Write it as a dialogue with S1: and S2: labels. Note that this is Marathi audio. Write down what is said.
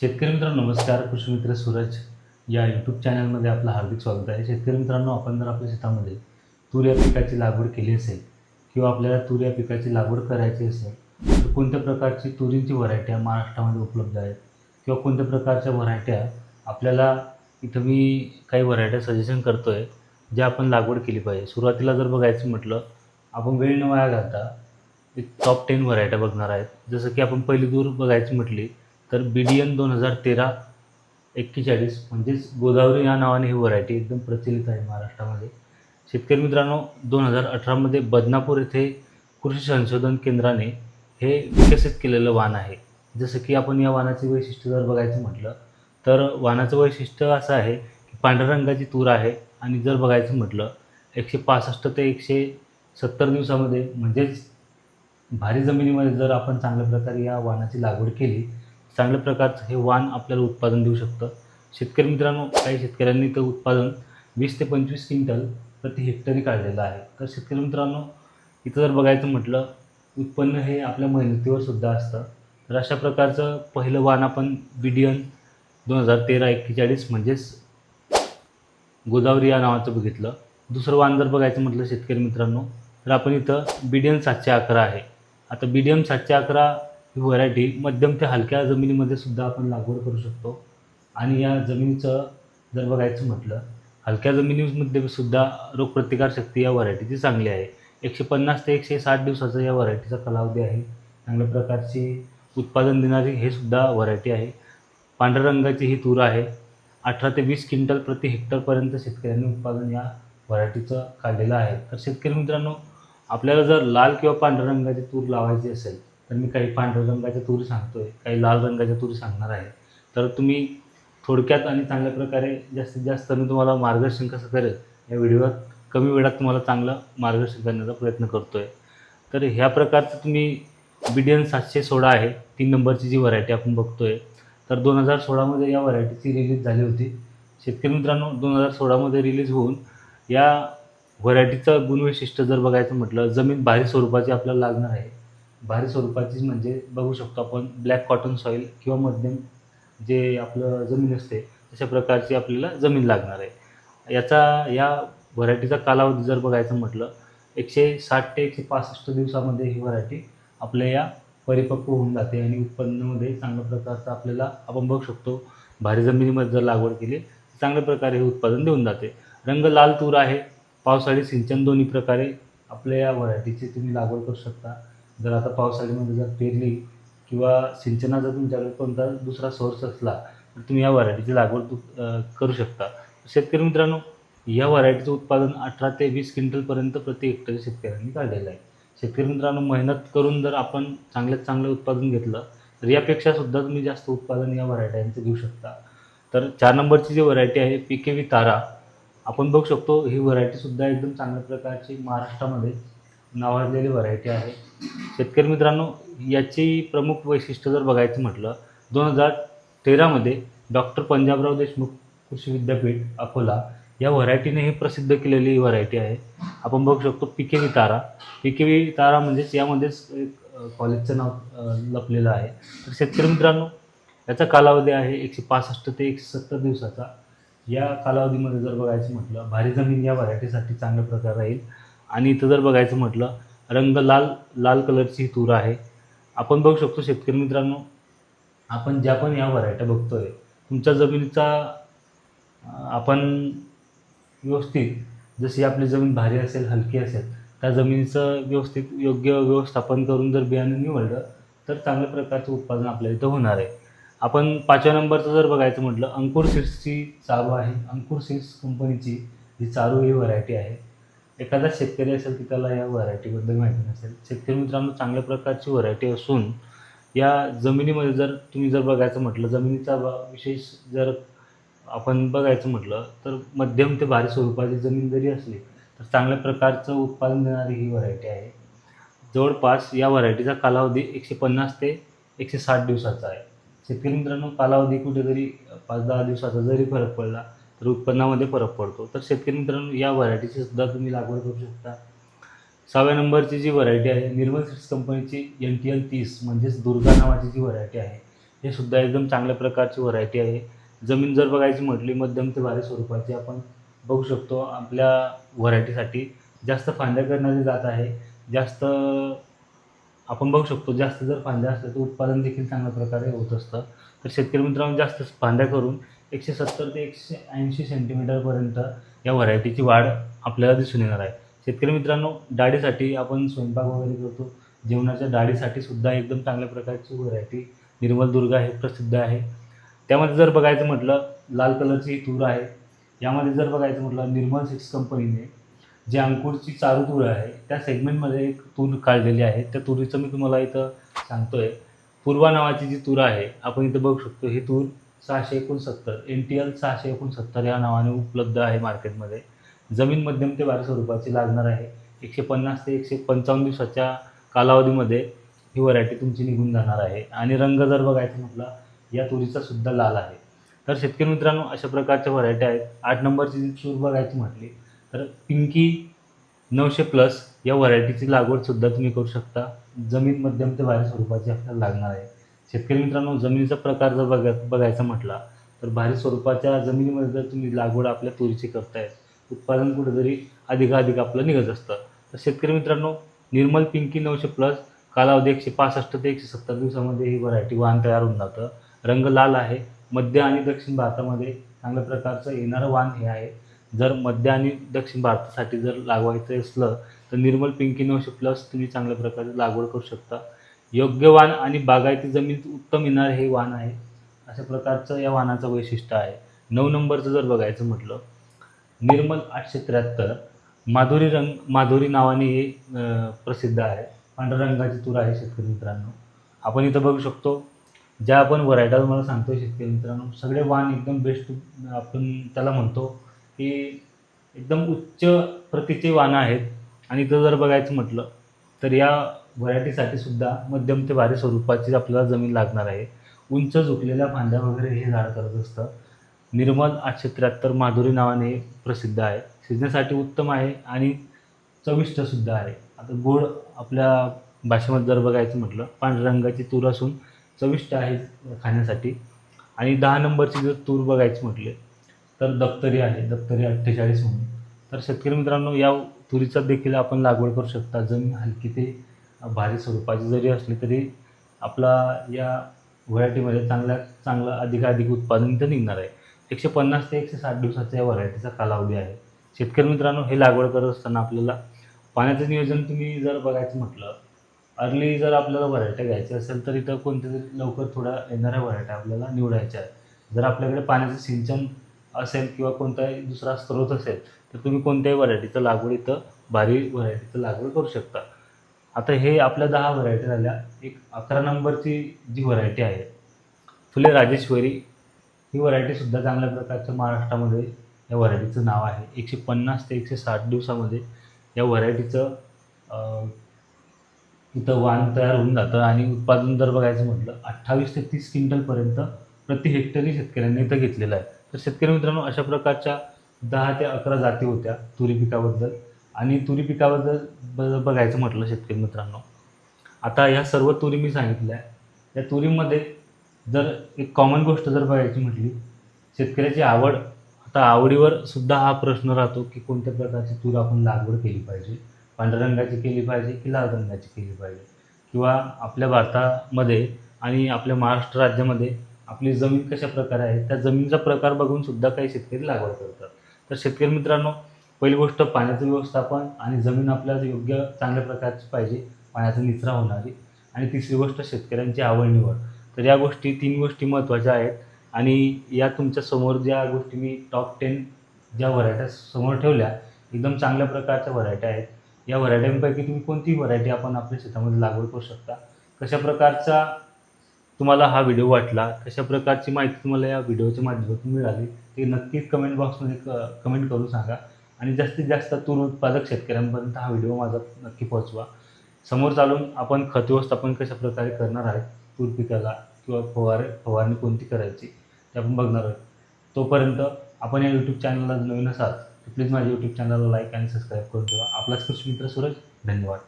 S1: शेतकरी मित्रांनो नमस्कार. कृषी मित्र सूरज या यूट्यूब चॅनलमध्ये आपलं हार्दिक स्वागत आहे. शेतकरी मित्रांनो आपण जर आपल्या शेतामध्ये तूर या पिकाची लागवड केली असेल किंवा आपल्याला तूर या पिकाची लागवड करायची असेल तर कोणत्या प्रकारची तुरींची व्हरायट्या महाराष्ट्रामध्ये उपलब्ध आहेत? किंवा कोणत्या प्रकारच्या व्हरायट्या आपल्याला इथं मी काही व्हरायट्या सजेशन करतो आहे ज्या आपण लागवड केली पाहिजे? सुरुवातीला जर बघायचं म्हटलं आपण वेळ न वाया घालता एक टॉप टेन व्हरायट्या बघणार आहेत. जसं की आपण पहिली दूर बघायची म्हटली तर बी डी एन दोन हजार तेरा एक्केचाळीस म्हणजेच गोदावरी या नावाने ही व्हरायटी एकदम प्रचलित आहे महाराष्ट्रामध्ये. शेतकरी मित्रांनो दोन हजार अठरामध्ये बदनापूर येथे कृषी संशोधन केंद्राने हे विकसित केलेलं वाण आहे. जसं की आपण या वाणाचे वैशिष्ट्य जर बघायचं म्हटलं तर वाणाचं वैशिष्ट्य असं आहे की पांढऱ्या रंगाची तूर आहे आणि जर बघायचं म्हटलं एकशे पासष्ट ते एकशे सत्तर दिवसामध्ये म्हणजेच भारी जमिनीमध्ये जर आपण चांगल्या प्रकारे या वाणाची लागवड केली चांगल्या प्रकारचं हे वाण आपल्याला उत्पादन देऊ शकतं. शेतकरी मित्रांनो काही शेतकऱ्यांनी तर उत्पादन वीस ते पंचवीस क्विंटल प्रति हेक्टरी काढलेलं आहे. तर शेतकरी मित्रांनो इथं जर बघायचं म्हटलं उत्पन्न हे आपल्या मेहनतीवर सुद्धा असतं. तर अशा प्रकारचं पहिलं वाण आपण बिडियन दोन हजार तेरा एक्केचाळीस म्हणजेच गोदावरी या नावाचं बघितलं. दुसरं वाण जर बघायचं म्हटलं शेतकरी मित्रांनो तर आपण इथं बिडियन सातशे अकरा आहे. आता बिडियम सातशे अकरा ही व्हरायटी मध्यम ते हलक्या जमिनीमध्ये सुद्धा आपण लागवड करू शकतो. आणि या जमिनीचं जर बघायचं म्हटलं हलक्या जमिनीमध्ये सुद्धा रोगप्रतिकारशक्ती या व्हरायटीची चांगली आहे. एकशे पन्नास ते एकशे साठ दिवसाचा या व्हरायटीचा कालावधी आहे. चांगल्या प्रकारची उत्पादन देणारी हे सुद्धा व्हरायटी आहे. पांढऱ्या रंगाची ही तूर आहे. अठरा ते वीस क्विंटल प्रति हेक्टरपर्यंत शेतकऱ्यांनी उत्पादन या व्हरायटीचं काढलेलं आहे. तर शेतकरी मित्रांनो आपल्याला जर लाल किंवा पांढऱ्या रंगाची तूर लावायची असेल तर मी काही पांढऱ्या रंगाच्या तुरी सांगतो आहे काही लाल रंगाच्या तुरी सांगणार आहे. तर तुम्ही थोडक्यात आणि चांगल्या प्रकारे जास्तीत जास्त मी तुम्हाला मार्गदर्शन कसं करेल या व्हिडिओवर कमी वेळात तुम्हाला चांगलं मार्गदर्शन करण्याचा प्रयत्न करतो आहे तर ह्या प्रकारचं तुम्ही बिडियन सातशे सोळा आहे तीन नंबरची जी व्हरायटी आपण बघतो आहे तर दोन हजार सोळामध्ये या व्हरायटीची रिलीज झाली होती. शेतकरी मित्रांनो दोन हजार सोळामध्ये रिलीज होऊन या व्हरायटीचं गुणवैशिष्ट्य जर बघायचं म्हटलं जमीन भारी स्वरूपाची आपल्याला लागणार आहे. भारी स्वरूपाचीच म्हणजे बघू शकतो आपण ब्लॅक कॉटन सॉईल किंवा मध्यम जे आपलं जमीन असते अशा प्रकारची आपल्याला जमीन लागणार आहे. याचा या व्हरायटीचा कालावधी जर बघायचं म्हटलं एकशे साठ ते एकशे पासष्ट दिवसामध्ये ही व्हरायटी आपल्या या परिपक्व होऊन जाते आणि उत्पन्नामध्ये चांगल्या प्रकारचं आपल्याला आपण बघू शकतो भारी जमिनीमध्ये जर लागवड केली तर चांगल्या प्रकारे हे उत्पादन देऊन जाते. रंग लाल तूर आहे पावसाळी सिंचन दोन्ही प्रकारे आपल्या या व्हरायटीची तुम्ही लागवड करू शकता. जर आता पावसाळ्यामध्ये जर पेरली किंवा सिंचनाचा तुमच्याकडे कोणता दुसरा सोर्स असला तर तुम्ही या व्हरायटीची लागवड करू शकता. शेतकरी मित्रांनो या व्हरायटीचं उत्पादन अठरा ते वीस क्विंटलपर्यंत प्रति हेक्टर शेतकऱ्यांनी काढलेलं आहे. शेतकरी मित्रांनो मेहनत करून जर आपण चांगल्यात चांगलं उत्पादन घेतलं तर यापेक्षा सुद्धा तुम्ही जास्त उत्पादन या व्हरायट्यांचं घेऊ शकता. तर चार नंबरची जी व्हरायटी आहे पी के व्ही तारा आपण बघू शकतो ही व्हरायटीसुद्धा एकदम चांगल्या प्रकारची महाराष्ट्रामध्ये नावाजलेली व्हरायटी आहे. शेतकरी मित्रांनो याची प्रमुख वैशिष्ट्य जर बघायचं म्हटलं दोन हजार तेरामध्ये डॉक्टर पंजाबराव देशमुख कृषी विद्यापीठ अकोला या व्हरायटीने ही प्रसिद्ध केलेली व्हरायटी आहे. आपण बघू शकतो पिकेवी तारा. पिकेवी तारा म्हणजेच यामध्येच एक कॉलेजचं नाव लपलेलं आहे. तर शेतकरी मित्रांनो याचा कालावधी आहे एकशे पासष्ट ते एकशे सत्तर दिवसाचा. या कालावधीमध्ये जर बघायचं म्हटलं भारी जमीन या व्हरायटीसाठी चांगल्या प्रकार राहील. आणि इथं जर बघायचं म्हटलं रंग लाल लाल कलरची ही तूर आहे. आपण बघू शकतो शेतकरी मित्रांनो आपण ज्या पण या व्हरायट्या बघतोय तुमच्या जमिनीचा आपण व्यवस्थित जशी आपली जमीन भारी असेल हलकी असेल त्या जमिनीचं व्यवस्थित योग्य व्यवस्थापन करून जर बियाणं निवडलं तर चांगल्या प्रकारचं उत्पादन आपल्या इथं होणार आहे. आपण पाचव्या नंबरचं जर बघायचं म्हटलं अंकुर सीड्सची चारू आहे. अंकुर सीड्स कंपनीची ही चारू ही व्हरायटी आहे. एखादा शेतकरी असेल की त्याला या व्हरायटीबद्दल माहिती नसेल शेतकरी मित्रांनो चांगल्या प्रकारची व्हरायटी असून या जमिनीमध्ये जर तुम्ही जर बघायचं म्हटलं जमिनीचा ब- विशेष जर आपण बघायचं म्हटलं तर मध्यम ते भारी स्वरूपाची जमीन जरी असली तर चांगल्या प्रकारचं उत्पादन देणारी ही व्हरायटी आहे. जवळपास या व्हरायटीचा कालावधी एकशे पन्नास ते एकशे साठ दिवसाचा आहे. शेतकरी मित्रांनो कालावधी कुठेतरी पाच दहा दिवसाचा जरी फरक पडला तर उत्पन्नामध्ये फरक पडतो. तर शेतकरी मित्रांनो या व्हरायटीची सुद्धा तुम्ही लागवड करू शकता. सहाव्या नंबरची जी व्हरायटी आहे निर्मल सीड्स कंपनीची एन टी एल तीस म्हणजेच दुर्गा नावाची जी व्हरायटी आहे हे सुद्धा एकदम चांगल्या प्रकारची व्हरायटी आहे. जमीन जर बघायची म्हटली मध्यम ते भारी स्वरूपाची आपण बघू शकतो. आपल्या व्हरायटीसाठी जास्त फांद्या करणारी जात आहे. जास्त आपण बघू शकतो जास्त जर फांद्या असल्या तर उत्पादन देखील चांगल्या प्रकारे होत असतं. तर शेतकरी मित्रांनो जास्त फांद्या करून एकशे सत्तर ते एकशे ऐंशी सेंटीमीटरपर्यंत या व्हरायटीची वाढ आपल्याला दिसून येणार आहे. शेतकरी मित्रांनो डाळीसाठी आपण स्वयंपाक वगैरे करतो. जेवणाच्या डाळीसाठी सुद्धा एकदम चांगल्या प्रकारची व्हरायटी निर्मल दुर्गा हे प्रसिद्ध आहे. त्यामध्ये जर बघायचं म्हटलं लाल कलरची ही तूर आहे. यामध्ये जर बघायचं म्हटलं निर्मल सिक्स कंपनीने जी अंकुरची चारू तूर आहे त्या सेगमेंटमध्ये एक तूर काढलेली आहे. त्या तुरीचं मी तुम्हाला इथं सांगतोय. पूर्वा नावाची जी तूर आहे आपण इथं बघू शकतो ही तूर सहाशे एकोणसत्तर एन टी एल सहाशे एकोणसत्तर या नावाने उपलब्ध आहे मार्केटमध्ये. जमीन मध्यम ते बारा स्वरूपाची लागणार आहे. एकशे पन्नास ते एकशे पंचावन्न दिवसाच्या कालावधीमध्ये ही व्हरायटी तुमची निघून जाणार आहे. आणि रंग जर बघायचं म्हटलं या तुरीचा सुद्धा लाल आहे. तर शेतकरी मित्रांनो अशा प्रकारच्या व्हरायटी आहेत. आठ नंबरची जी तूर बघायची म्हटली तर पिंकी नऊशे प्लस या व्हरायटीची लागवडसुद्धा तुम्ही करू शकता. जमीन मध्यम ते भारी स्वरूपाची आपल्याला लागणार आहे. शेतकरी मित्रांनो जमिनीचा प्रकार जर बघा बघायचा म्हटला तर भारी स्वरूपाच्या जमिनीमध्ये जर तुम्ही लागवड आपल्या तुरीची करताय उत्पादन कुठेतरी अधिकाधिक आपलं निघत असतं. तर शेतकरी मित्रांनो निर्मल पिंकी नऊशे प्लस कालावधी एकशे पासष्ट ते एकशे सत्तर दिवसामध्ये ही व्हरायटी वाहन तयार होऊन जातं. रंग लाल आहे. मध्य आणि दक्षिण भारतामध्ये चांगल्या प्रकारचं येणारं वाहन हे आहे. जर मध्य आणि दक्षिण भारतासाठी जर लागवायचं असलं तर निर्मल पिंकी नऊशे प्लस तुम्ही चांगल्या प्रकारे लागवड करू शकता. योग्य वाण आणि बागायती जमीन उत्तम येणार हे वाण आहे. अशा प्रकारचं या वाहनाचं वैशिष्ट्य आहे. नऊ नंबरचं जर बघायचं म्हटलं निर्मल आठशे त्र्याहत्तर माधुरी रंग माधुरी नावाने हे प्रसिद्ध आहे. पांढऱ्या रंगाची तूर आहे शेतकरी मित्रांनो. आपण इथं बघू शकतो ज्या आपण व्हरायटा तुम्हाला सांगतो शेतकरी मित्रांनो सगळे वाण एकदम बेस्ट आपण त्याला म्हणतो की एकदम उच्च प्रतीचे वाणं आहेत. आणि इथं जर बघायचं म्हटलं तर या व्हरायटीसाठी सुद्धा मध्यम ते भारी स्वरूपाची आपल्याला जमीन लागणार आहे. उंच झुकलेल्या फांद्या वगैरे हे झाड करत असतं. निर्मल आठशे त्र्याहत्तर माधुरी नावाने प्रसिद्ध आहे. शिजण्यासाठी उत्तम आहे आणि चविष्टसुद्धा आहे. आता गोड आपल्या भाषेमध्ये जर बघायचं म्हटलं पांढऱ्या रंगाची तूर असून चविष्ट आहे खाण्यासाठी. आणि दहा नंबरची जर तूर बघायची म्हटले तर दप्तरी आहे. दप्तरी अठ्ठेचाळीस म्हणून. तर शेतकरी मित्रांनो या तुरीचा देखील आपण लागवड करू शकता. जमीन हलकी ते भारी स्वरूपाची जरी असली तरी आपला या व्हरायटीमध्ये चांगल्या चांगलं अधिकाधिक उत्पादन इथं निघणार आहे. एकशे पन्नास ते एकशे साठ दिवसाचा या व्हरायटीचा कालावधी आहे. शेतकरी मित्रांनो हे लागवड करत असताना आपल्याला पाण्याचं नियोजन तुम्ही जर बघायचं म्हटलं अर्ली जर आपल्याला व्हरायट्या घ्यायच्या असेल तर इथं कोणत्या तरी लवकर थोड्या येणाऱ्या व्हरायट्या आपल्याला निवडायच्या आहेत. जर आपल्याकडे पाण्याचं सिंचन असेल किंवा कोणताही दुसरा स्रोत असेल तर तुम्ही कोणत्याही व्हरायटीचं लागवड इथं भारी व्हरायटीचं लागवड करू शकता. आता हे आपल्या दहा व्हरायटी झाल्या एक अकरा नंबरची जी व्हरायटी आहे फुले राजेश्वरी ही व्हरायटीसुद्धा चांगल्या प्रकारच्या महाराष्ट्रामध्ये या व्हरायटीचं नाव आहे. एकशे पन्नास ते एकशे साठ दिवसामध्ये या व्हरायटीचं इथं वाण तयार होऊन जातं आणि उत्पादन जर बघायचं म्हटलं अठ्ठावीस ते तीस क्विंटलपर्यंत प्रति हेक्टरी शेतकऱ्यांनी इथं घेतलेलं आहे. तर शेतकरी मित्रांनो अशा प्रकारच्या दहा ते अकरा जाती होत्या तुरी पिकाबद्दल. आणि तुरी पिकाबद्दल ब बघायचं म्हटलं शेतकरी मित्रांनो. आता ह्या सर्व तुरी मी सांगितल्या. या तुरीमध्ये जर एक कॉमन गोष्ट जर बघायची म्हटली शेतकऱ्याची आवड आता आवडीवर सुद्धा हा प्रश्न राहतो की कोणत्या प्रकारची तूर आपण लागवड केली पाहिजे? पांढऱ्या रंगाची केली पाहिजे की लाल रंगाची केली पाहिजे? किंवा आपल्या भारतामध्ये आणि आपल्या महाराष्ट्र राज्यामध्ये आपली जमीन कशा प्रकारे आहे त्या जमीनचा प्रकार बघून सुद्धा काही शेतकरी लागवड करतात. तर शेतकरी मित्रांनो पहिली गोष्ट पाण्याचं व्यवस्थापन आणि जमीन आपल्याला योग्य चांगल्या प्रकारची पाहिजे पाण्याचा निचरा होणारी. आणि तिसरी गोष्ट शेतकऱ्यांची आवड निवड. तर या गोष्टी तीन गोष्टी महत्त्वाच्या आहेत. आणि या तुमच्यासमोर ज्या गोष्टी मी टॉप टेन ज्या व्हरायट्या समोर ठेवल्या एकदम चांगल्या प्रकारच्या व्हरायट्या आहेत. या व्हरायट्यांपैकी तुम्ही कोणतीही व्हरायटी आपण आपल्या शेतामध्ये लागवड करू शकता. कशा प्रकारचा तुम्हाला हा व्हिडिओ वाटला कशा प्रकारची माहिती तुम्हाला या व्हिडिओच्या माध्यमातून मिळाली ते नक्कीच कमेंट बॉक्समध्ये क कमेंट करून सांगा. आणि जास्तीत जास्त तूर उत्पादक शेतकऱ्यांपर्यंत हा व्हिडिओ माझा नक्की पोहोचवा. समोर चालून आपण खत व्यवस्थापन कशा प्रकारे करणार आहे तूर पिकाला किंवा फवार फवारणी कोणती करायची ते आपण बघणार आहोत. तोपर्यंत आपण या यूट्यूब चॅनलला नवीन असाल तर प्लीज माझ्या यूट्यूब चॅनलला लाईक आणि सबस्क्राईब करून ठेवा. आपलाच कृषी मित्र सूरज धन्यवाद.